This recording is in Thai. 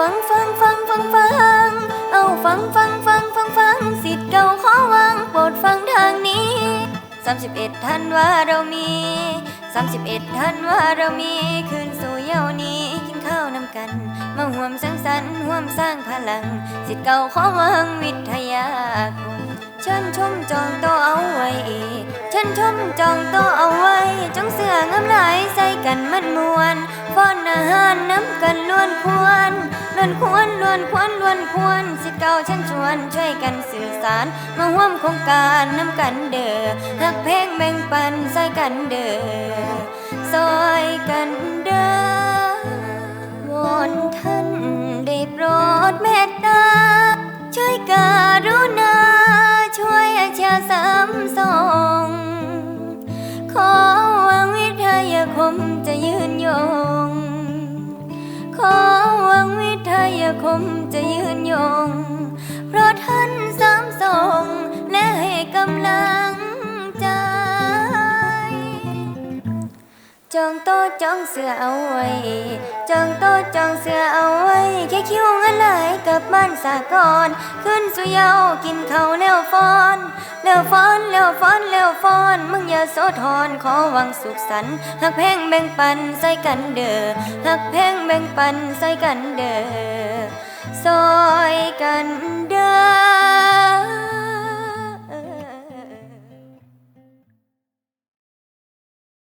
ฟังฟังฟังฟังฟัง เอาฟังฟังฟังฟังฟังสิทธิ์เก่าขอวังโปรดฟังทางนี้ 31ท่านว่าเรามี 31ท่านว่าเรามีคืนสู่เย้านี้กินข้าวนำกัน มาห่วมสังสรรค์ห่วมสร้างพลัง สิทธิ์เก่าขอวังวิทยาคมเชิญชมจองโตเอาไว้เชิญชมจองโตเอาไว้ จงเสืองามหลายใส่กันมันมวนฟ้อนอาหารน้ำกันล้วนควร ล้วนควรล้วนควรล้วนควรสิเก่าเชิญชวนช่วยกันสื่อสาร มาร่วมโครงการน้ำกันเด้อหักเพลงแบ่งปันใส่กันเด้อซอยกันเด้อวอนท่านได้โปรดเมตตา ช่วยการุณา ช่วยอาชาสามสองขอวังวิทยาคมจะยืนยง จองโต๊จองเสือเอาไว้ จองโต๊จองเสือเอาไว้ แค่คิวเงินไหลกับบ้านสากรขึ้นสุยาวกินข้าวแล้วฟอนแล้วฟอนแล้วฟอนแล้วฟอน มึงอย่าโสธรขอวังสุขสันต์หักแพงแบ่งปันใส่กันเด้อหักแพงแบ่งปันใส่กันเด้อซอยกันเด้อ